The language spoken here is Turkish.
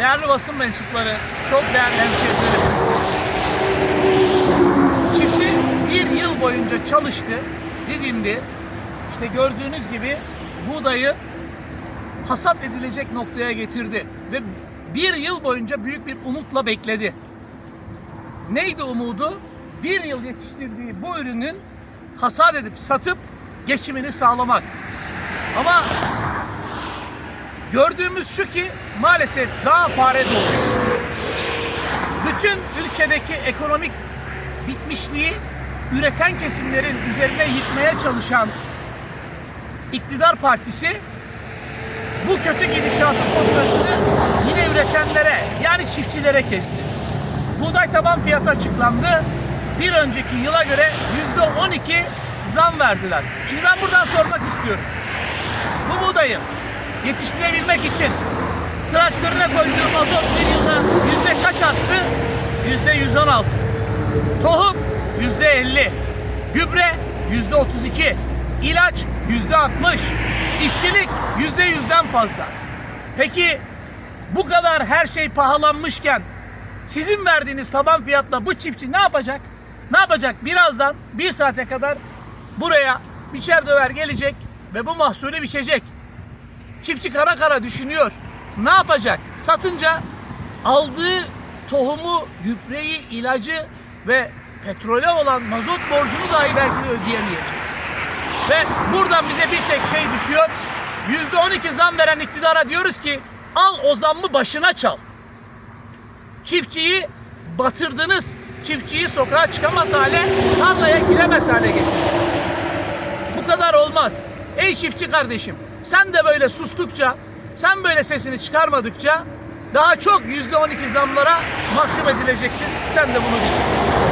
değerli basın mensupları, çok değerli hemşehrilerim. Çiftçi bir yıl boyunca çalıştı, didindi. İşte gördüğünüz gibi buğdayı hasat edilecek noktaya getirdi. Ve bir yıl boyunca büyük bir umutla bekledi. Neydi umudu? Bir yıl yetiştirdiği bu ürünün hasat edip satıp geçimini sağlamak. Ama gördüğümüz şu ki maalesef daha fare doğuyor. Bütün ülkedeki ekonomik bitmişliği üreten kesimlerin üzerine yıkmaya çalışan iktidar partisi bu kötü gidişatın faturasını yine üretenlere yani çiftçilere kesti. Buğday taban fiyatı açıklandı. Bir önceki yıla göre yüzde 12 zam verdiler. Şimdi ben buradan sormak istiyorum. Bu buğdayı yetiştirebilmek için traktörüne koyduğu mazot bir yılda yüzde kaç arttı? Yüzde 116. Tohum yüzde 50. Gübre yüzde 32. İlaç yüzde 60. İşçilik yüzde yüzden fazla. Peki bu kadar her şey pahalanmışken sizin verdiğiniz taban fiyatla bu çiftçi ne yapacak? Ne yapacak? Birazdan bir saate kadar buraya biçer döver gelecek ve bu mahsulü biçecek. Çiftçi kara kara düşünüyor. Ne yapacak? Satınca aldığı tohumu, gübreyi, ilacı ve petrole olan mazot borcunu dahi belki de ödeyemeyecek. Ve buradan bize bir tek şey düşüyor. Yüzde on iki zam veren iktidara diyoruz ki al o zammı başına çal. Çiftçiyi batırdınız. Çiftçiyi sokağa çıkamaz hale, tarlaya giremez hale getirdiniz. Bu kadar olmaz. Ey çiftçi kardeşim, sen de böyle sustukça, sen böyle sesini çıkarmadıkça daha çok yüzde on iki zamlara mahkum edileceksin. Sen de bunu bil.